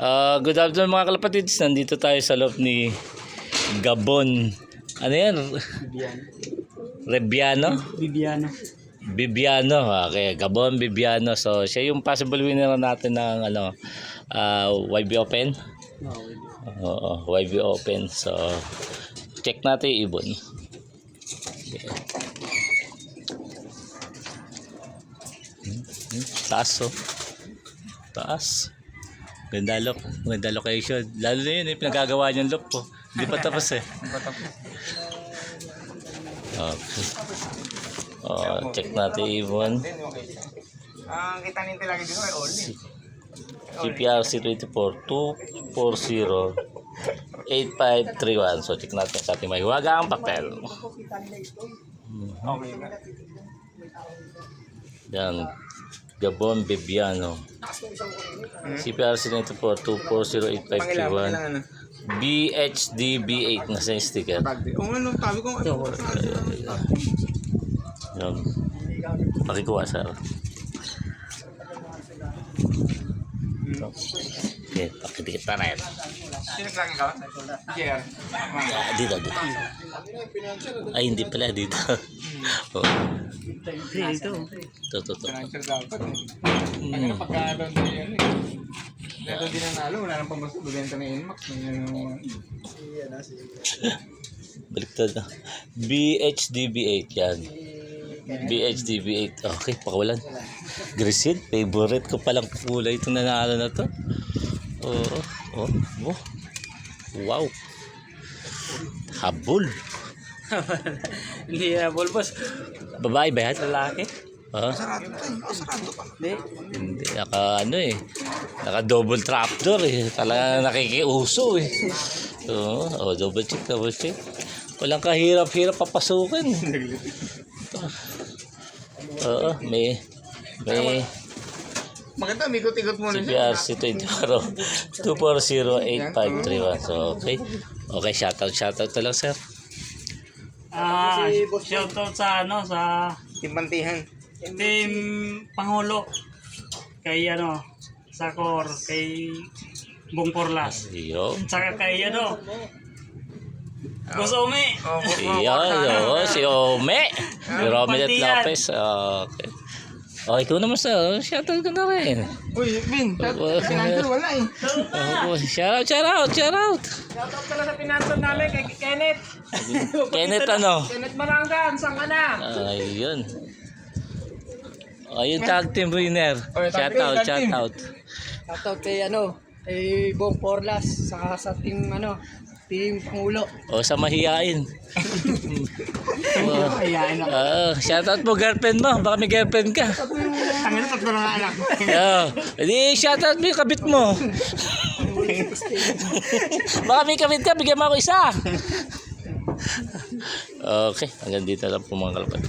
Ah, good afternoon mga kalapatids. Nandito tayo sa loob ni Gabon. Ano yan? Rebiano? Bibiano. Bibiano. Okay, Gabon Bibiano. So, siya yung possible winner natin ng ano, ah, YB Open. Oo, YB Open. So, check natin yung ibon. Okay. Hmm, hmm, Taas oh. Taas. Ganda look. Ganda location. Lalo na yun eh, pinagagawa niyang look po. Hindi pa tapos eh. Okay. Oh, check natin ibon. Ang kita nito lagi dito ay only. CPRC 24 240 8531. So check natin sa ating mahiwaga ang papel. Yan. Gabon Bibiano. CPRC 94 240 Pangilan, pangilan 8531. ano? BHDB8 na sa sticker. Kung ano, sabi ko, ano? Yan. Pakikuha sir. Okay, pakidikit na rin. Sino lagi ka? Jer. Ah, dito, dito. Ay, hindi pala dito. oh. Dito. Ito, ito, ito. Financial dapat eh. Ano pagka doon din yan eh. Doon din nanalo, wala nang pambasta. Bibenta na Inmax. Yung Baliktad na. BHDB8 yan. BHDB8. Okay, pakawalan. Grisil, favorite ko palang kulay itong nanalo na to. Oo. Oh, oh, oh. Wow. Habol. Hindi na, Bulbos. Babae ba yan? Lalaki? Ha? Sarado pa eh. Oh, sarado pa. Hindi. Hindi, naka ano eh. Naka double trapdoor eh. Talaga nakikiuso eh. Oo, oh, double check, double check. Walang kahirap-hirap papasukin. Oo, may may Maganda, may ikot-ikot muna siya. CPRC 24 2408531. So, okay. Okay, shoutout, shoutout na lang, sir. Ah, shoutout sa ano sa Timpantihan. team Pangulo kay ano sa core kay Bong Porlas. Iyo. Saka kay ano Boss Ome. Oh, Iyo, yo, si Ome. Si Romelet Lopez. Okay. Oh, ikaw naman sir. Shoutout ka na rin. Uy, Bin, financial wala eh. Oh, shout out, shout out, shout out. Shoutout pala sa pinansan namin kay Kenneth. Kenneth ano? Kenneth Marangan, saan ka na? Ayun. Ayun tag team winner. Oh, yung tag Shout team, out, tag shout team. out. Shoutout kay ano, kay Bong Porlas, saka sa team ano, team Pangulo. O sa mahihain. oh, Ayan na. uh, shout out mo girlfriend mo. Baka may girlfriend ka. Tangin na tatlo na anak. Oh, di shout out mo yung kabit mo. Baka may kabit ka, bigyan mo ako isa. Okay, hanggang dito lang po mga kalapad.